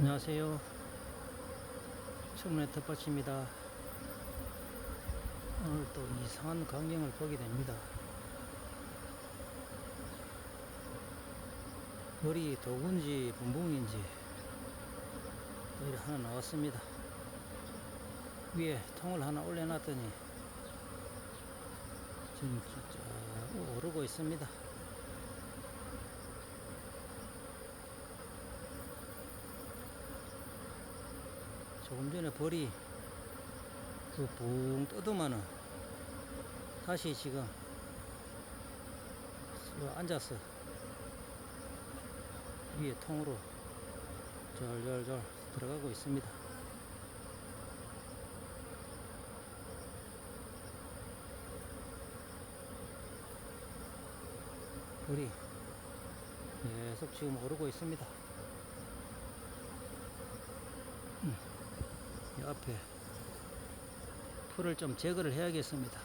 안녕하세요. 청문회 텃밭입니다. 오늘 또 이상한 광경을 보게 됩니다. 머리 도군지 분봉인지 여기 하나 나왔습니다. 위에 통을 하나 올려놨더니 지금 진짜 오르고 있습니다. 조금 전에 벌이 그붕 떠더만은 다시 지금 저 앉아서 위에 통으로 절절절 들어가고 있습니다. 벌이 계속 지금 오르고 있습니다. 이 앞에 풀을 좀 제거를 해야겠습니다.